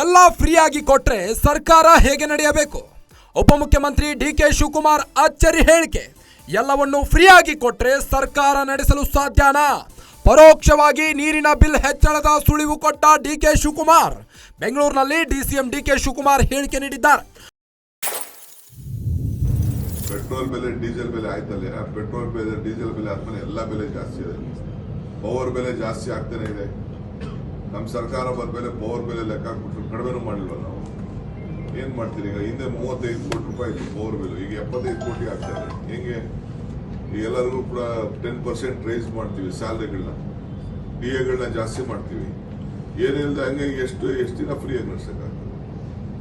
ಎಲ್ಲ ಫ್ರೀಯಾಗಿ ಕೊಟ್ಟರೆ ಸರ್ಕಾರ ಹೇಗೆ ನಡೆಯಬೇಕು? ಉಪಮುಖ್ಯಮಂತ್ರಿ ಡಿ ಕೆ ಶಿವಕುಮಾರ್ ಅಚ್ಚರಿ ಹೇಳಿಕೆ, ಎಲ್ಲವನ್ನು ಫ್ರೀಯಾಗಿ ಕೊಟ್ಟರೆ ಸರ್ಕಾರ ನಡೆಸಲು ಸಾಧ್ಯನಾ? ಪರೋಕ್ಷವಾಗಿ ನೀರಿನ ಬಿಲ್ ಹೆಚ್ಚಳದ ಸುಳಿವು ಕೊಟ್ಟ ಡಿ ಕೆ ಶಿವಕುಮಾರ್, ಬೆಂಗಳೂರಿನಲ್ಲಿ ಡಿಸಿಎಂ ಡಿ ಕೆ ಶಿವಕುಮಾರ್ ಹೇಳಿಕೆ ನೀಡಿದ್ದಾರೆ. ಪೆಟ್ರೋಲ್ ಬೆಲೆ, ಡೀಸೆಲ್ ಬೆಲೆ ಆಯ್ತಲ್ಲ? ಪೆಟ್ರೋಲ್ ಬೆಲೆ, ಡೀಸೆಲ್ ಬೆಲೆ ಆದ್ಮೇಲೆ ಎಲ್ಲ ಬೆಲೆ ಜಾಸ್ತಿ ಇದೆ. ಪವರ್ ಬೆಲೆ ಜಾಸ್ತಿ ಆಗ್ತಾನೆ ಇದೆ. ನಮ್ಮ ಸರ್ಕಾರ ಬಂದ್ಮೇಲೆ ಪವರ್ ಬೆಲೆ ಲೆಕ್ಕ ಹಾಕ್ಬಿಟ್ಟು ಕಡಿಮೆನೂ ಮಾಡಿಲ್ವ ನಾವು? ಏನು ಮಾಡ್ತೀರಿ ಈಗ ಹಿಂದೆ ಮೂವತ್ತೈದು ಕೋಟಿ ರೂಪಾಯಿ ಇತ್ತು ಪವರ್ ಬೆಲೆ ಈಗ ಎಪ್ಪತ್ತೈದು ಕೋಟಿ ಆಗ್ತಾ ಇದೆ. ಹೆಂಗೆ? ಎಲ್ಲರಿಗೂ ಕೂಡ ಟೆನ್ ಪರ್ಸೆಂಟ್ ರೈಸ್ ಮಾಡ್ತೀವಿ ಸ್ಯಾಲ್ರಿಗಳನ್ನ ಡಿ ಎಗಳನ್ನ ಜಾಸ್ತಿ ಮಾಡ್ತೀವಿ. ಏನಿಲ್ಲದ ಹಂಗೆ ಎಷ್ಟು ಎಷ್ಟು ದಿನ ಫ್ರೀಯಾಗಿ ನಡ್ಸೋಕ್ಕಾಗ್ತದೆ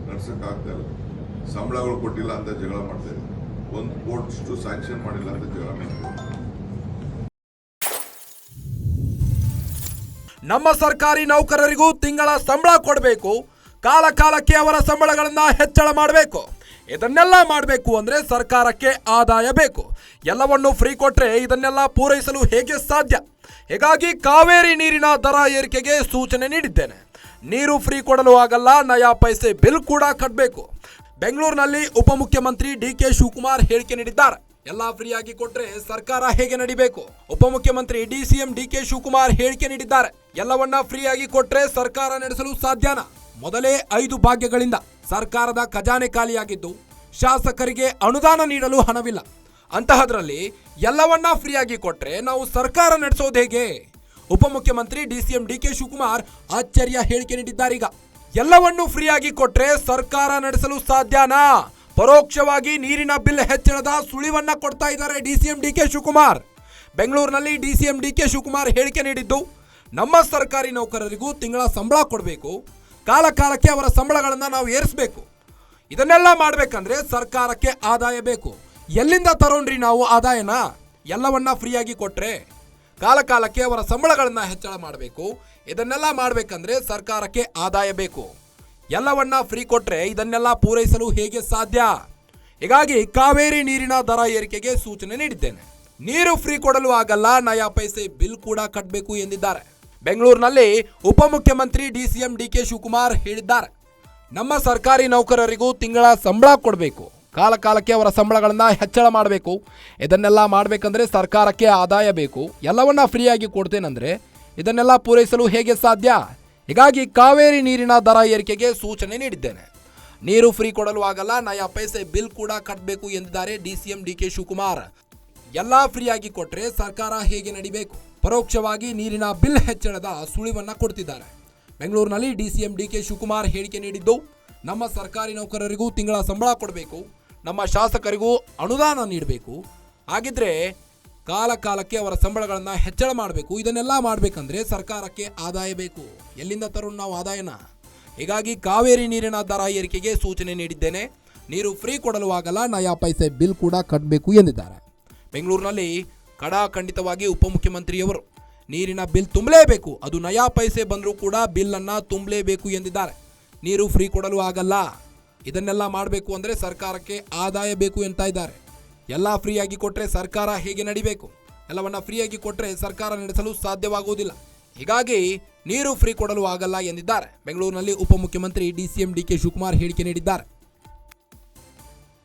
ನಡ್ಸಕ್ ಆಗ್ತಾ ಇಲ್ಲ. ಸಂಬಳಗಳು ಕೊಟ್ಟಿಲ್ಲ ಅಂತ ಜಗಳ ಮಾಡ್ತಾ ಇದ್ದಾರೆ ಒಂದು ಕೋಟಿಷ್ಟು ಸ್ಯಾಂಕ್ಷನ್ ಮಾಡಿಲ್ಲ ಅಂತ ಜಗಳ ಮಾಡ್ತಾರೆ ನಮ್ಮ ಸರ್ಕಾರಿ ನೌಕರರಿಗೂ ತಿಂಗಳ ಸಂಬಳ ಕೊಡಬೇಕು. ಕಾಲ ಕಾಲಕ್ಕೆ ಅವರ ಸಂಬಳಗಳನ್ನು ಹೆಚ್ಚಳ ಮಾಡಬೇಕು. ಇದನ್ನೆಲ್ಲ ಮಾಡಬೇಕು ಅಂದರೆ ಸರ್ಕಾರಕ್ಕೆ ಆದಾಯ ಬೇಕು. ಎಲ್ಲವನ್ನು ಫ್ರೀ ಕೊಟ್ಟರೆ ಇದನ್ನೆಲ್ಲ ಪೂರೈಸಲು ಹೇಗೆ ಸಾಧ್ಯ? ಹೀಗಾಗಿ ಕಾವೇರಿ ನೀರಿನ ದರ ಏರಿಕೆಗೆ ಸೂಚನೆ ನೀಡಿದ್ದೇನೆ. ನೀರು ಫ್ರೀ ಕೊಡಲು ಆಗಲ್ಲ, ನಯಾ ಪೈಸೆ ಬಿಲ್ ಕೂಡ ಕಟ್ಟಬೇಕು ಬೆಂಗಳೂರಿನಲ್ಲಿ ಉಪಮುಖ್ಯಮಂತ್ರಿ ಡಿ ಕೆ ಶಿವಕುಮಾರ್ ಹೇಳಿಕೆ ನೀಡಿದ್ದಾರೆ. ಎಲ್ಲಾ ಫ್ರೀಯಾಗಿ ಕೊಟ್ರೆ ಸರ್ಕಾರ ಹೇಗೆ ನಡಿಬೇಕು? ಉಪಮುಖ್ಯಮಂತ್ರಿ D CM D K Shivakumar ಹೇಳಿಕೆ ನೀಡಿದ್ದಾರೆ. ಎಲ್ಲವನ್ನ ಫ್ರೀಯಾಗಿ ಕೊಟ್ರೆ ಸರ್ಕಾರ ನಡೆಸಲು ಸಾಧ್ಯನಾ? ಮೊದಲೇ ಐದು ಭಾಗ್ಯಗಳಿಂದ ಸರ್ಕಾರದ ಖಜಾನೆ ಖಾಲಿಯಾಗಿದ್ದು, ಶಾಸಕರಿಗೆ ಅನುದಾನ ನೀಡಲು ಹಣವಿಲ್ಲ. ಅಂತಹದ್ರಲ್ಲಿ ಎಲ್ಲವನ್ನ ಫ್ರೀಯಾಗಿ ಕೊಟ್ರೆ ನಾವು ಸರ್ಕಾರ ನಡೆಸೋದು ಹೇಗೆ? ಉಪಮುಖ್ಯಮಂತ್ರಿ D CM D K Shivakumar ಆಶ್ಚರ್ಯ ಹೇಳಿಕೆ ನೀಡಿದ್ದಾರೀಗ. ಎಲ್ಲವನ್ನು ಫ್ರೀಯಾಗಿ ಕೊಟ್ರೆ ಸರ್ಕಾರ ನಡೆಸಲು ಸಾಧ್ಯನಾ? ಪರೋಕ್ಷವಾಗಿ ನೀರಿನ ಬಿಲ್ ಹೆಚ್ಚಳದ ಸುಳಿವನ್ನ ಕೊಡ್ತಾ ಇದ್ದಾರೆ ಡಿಸಿಎಂ ಡಿ ಕೆ ಶಿವಕುಮಾರ್. ಬೆಂಗಳೂರಿನಲ್ಲಿ ಡಿಸಿಎಂ ಡಿ ಕೆ ಶಿವಕುಮಾರ್ ಹೇಳಿಕೆ ನೀಡಿದ್ದು, ನಮ್ಮ ಸರ್ಕಾರಿ ನೌಕರರಿಗೂ ತಿಂಗಳ ಸಂಬಳ ಕೊಡಬೇಕು, ಕಾಲ ಕಾಲಕ್ಕೆ ಅವರ ಸಂಬಳಗಳನ್ನು ನಾವು ಏರಿಸಬೇಕು. ಇದನ್ನೆಲ್ಲ ಮಾಡಬೇಕಂದ್ರೆ ಸರ್ಕಾರಕ್ಕೆ ಆದಾಯ ಬೇಕು. ಎಲ್ಲಿಂದ ತರೋಣ್ರಿ ನಾವು ಆದಾಯನ? ಎಲ್ಲವನ್ನ ಫ್ರೀಯಾಗಿ ಕೊಟ್ಟರೆ ಕಾಲ ಕಾಲಕ್ಕೆ ಅವರ ಸಂಬಳಗಳನ್ನು ಹೆಚ್ಚಳ ಮಾಡಬೇಕು. ಇದನ್ನೆಲ್ಲ ಮಾಡಬೇಕಂದ್ರೆ ಸರ್ಕಾರಕ್ಕೆ ಆದಾಯ ಬೇಕು. ಎಲ್ಲವನ್ನ ಫ್ರೀ ಕೊಟ್ರೆ ಇದನ್ನೆಲ್ಲ ಪೂರೈಸಲು ಹೇಗೆ ಸಾಧ್ಯ? ಹೀಗಾಗಿ ಕಾವೇರಿ ನೀರಿನ ದರ ಏರಿಕೆಗೆ ಸೂಚನೆ ನೀಡಿದ್ದೇನೆ. ನೀರು ಫ್ರೀ ಕೊಡಲು ಆಗಲ್ಲ, ನಯಾ ಪೈಸೆ ಬಿಲ್ ಕೂಡ ಕಟ್ಟಬೇಕು ಎಂದಿದ್ದಾರೆ. ಬೆಂಗಳೂರಿನಲ್ಲಿ ಉಪಮುಖ್ಯಮಂತ್ರಿ D DCM D K Shivakumar ಹೇಳಿದ್ದಾರೆ. ನಮ್ಮ ಸರ್ಕಾರಿ ನೌಕರರಿಗೂ ತಿಂಗಳ ಸಂಬಳ ಕೊಡಬೇಕು. ಕಾಲ ಕಾಲಕ್ಕೆ ಅವರ ಸಂಬಳಗಳನ್ನು ಹೆಚ್ಚಳ ಮಾಡಬೇಕು. ಇದನ್ನೆಲ್ಲ ಮಾಡಬೇಕಂದ್ರೆ ಸರ್ಕಾರಕ್ಕೆ ಆದಾಯ ಬೇಕು. ಎಲ್ಲವನ್ನ ಫ್ರೀಯಾಗಿ ಕೊಡ್ತೇನೆಂದರೆ ಇದನ್ನೆಲ್ಲ ಪೂರೈಸಲು ಹೇಗೆ ಸಾಧ್ಯ? ಹೀಗಾಗಿ ಕಾವೇರಿ ನೀರಿನ ದರ ಏರಿಕೆಗೆ ಸೂಚನೆ ನೀಡಿದ್ದೇನೆ. ನೀರು ಫ್ರೀ ಕೊಡಲು ಆಗಲ್ಲ, ನಯಾ ಪೈಸೆ ಬಿಲ್ ಕೂಡ ಕಟ್ಟಬೇಕು ಎಂದಿದ್ದಾರೆ ಡಿಸಿಎಂ ಡಿ ಕೆ ಶಿವಕುಮಾರ್. ಎಲ್ಲ ಫ್ರೀಯಾಗಿ ಕೊಟ್ಟರೆ ಸರ್ಕಾರ ಹೇಗೆ ನಡಿಬೇಕು? ಪರೋಕ್ಷವಾಗಿ ನೀರಿನ ಬಿಲ್ ಹೆಚ್ಚಳದ ಸುಳಿವನ್ನು ಕೊಡ್ತಿದ್ದಾರೆ. ಬೆಂಗಳೂರಿನಲ್ಲಿ ಡಿಸಿಎಂ ಡಿ ಕೆ ಶಿವಕುಮಾರ್ ಹೇಳಿಕೆ ನೀಡಿದ್ದು, ನಮ್ಮ ಸರ್ಕಾರಿ ನೌಕರರಿಗೂ ತಿಂಗಳ ಸಂಬಳ ಕೊಡಬೇಕು, ನಮ್ಮ ಶಾಸಕರಿಗೂ ಅನುದಾನ ನೀಡಬೇಕು. ಹಾಗಿದ್ರೆ ಕಾಲ ಕಾಲಕ್ಕೆ ಅವರ ಸಂಬಳಗಳನ್ನು ಹೆಚ್ಚಳ ಮಾಡಬೇಕು. ಇದನ್ನೆಲ್ಲ ಮಾಡಬೇಕಂದ್ರೆ ಸರ್ಕಾರಕ್ಕೆ ಆದಾಯ ಬೇಕು. ಎಲ್ಲಿಂದ ತರೋಣ ನಾವು ಆದಾಯನ? ಹೀಗಾಗಿ ಕಾವೇರಿ ನೀರಿನ ದರ ಏರಿಕೆಗೆ ಸೂಚನೆ ನೀಡಿದ್ದೇನೆ. ನೀರು ಫ್ರೀ ಕೊಡಲು ಆಗಲ್ಲ, ನಯಾ ಪೈಸೆ ಬಿಲ್ ಕೂಡ ಕಟ್ಟಬೇಕು ಎಂದಿದ್ದಾರೆ. ಬೆಂಗಳೂರಿನಲ್ಲಿ ಕಡಾಖಂಡಿತವಾಗಿ ಉಪಮುಖ್ಯಮಂತ್ರಿಯವರು ನೀರಿನ ಬಿಲ್ ತುಂಬಲೇಬೇಕು. ಅದು ನಯಾ ಪೈಸೆ ಬಂದರೂ ಕೂಡ ಬಿಲ್ಲನ್ನು ತುಂಬಲೇಬೇಕು ಎಂದಿದ್ದಾರೆ. ನೀರು ಫ್ರೀ ಕೊಡಲು ಆಗಲ್ಲ. ಇದನ್ನೆಲ್ಲ ಮಾಡಬೇಕು ಅಂದರೆ ಸರ್ಕಾರಕ್ಕೆ ಆದಾಯ ಬೇಕು ಎಂತ ಇದ್ದಾರೆ. ಎಲ್ಲ ಫ್ರೀಯಾಗಿ ಕೊಟ್ಟರೆ ಸರ್ಕಾರ ಹೇಗೆ ನಡಿಬೇಕು? ಎಲ್ಲವನ್ನ ಫ್ರೀಯಾಗಿ ಕೊಟ್ಟರೆ ಸರ್ಕಾರ ನಡೆಸಲು ಸಾಧ್ಯವಾಗುವುದಿಲ್ಲ. ಹೀಗಾಗಿ ನೀರು ಫ್ರೀ ಕೊಡಲು ಆಗಲ್ಲ ಎಂದಿದ್ದಾರೆ. ಬೆಂಗಳೂರಿನಲ್ಲಿ ಉಪಮುಖ್ಯಮಂತ್ರಿ ಡಿಸಿಎಂ ಡಿ ಕೆ ಶಿವಕುಮಾರ್ ಹೇಳಿಕೆ ನೀಡಿದ್ದಾರೆ.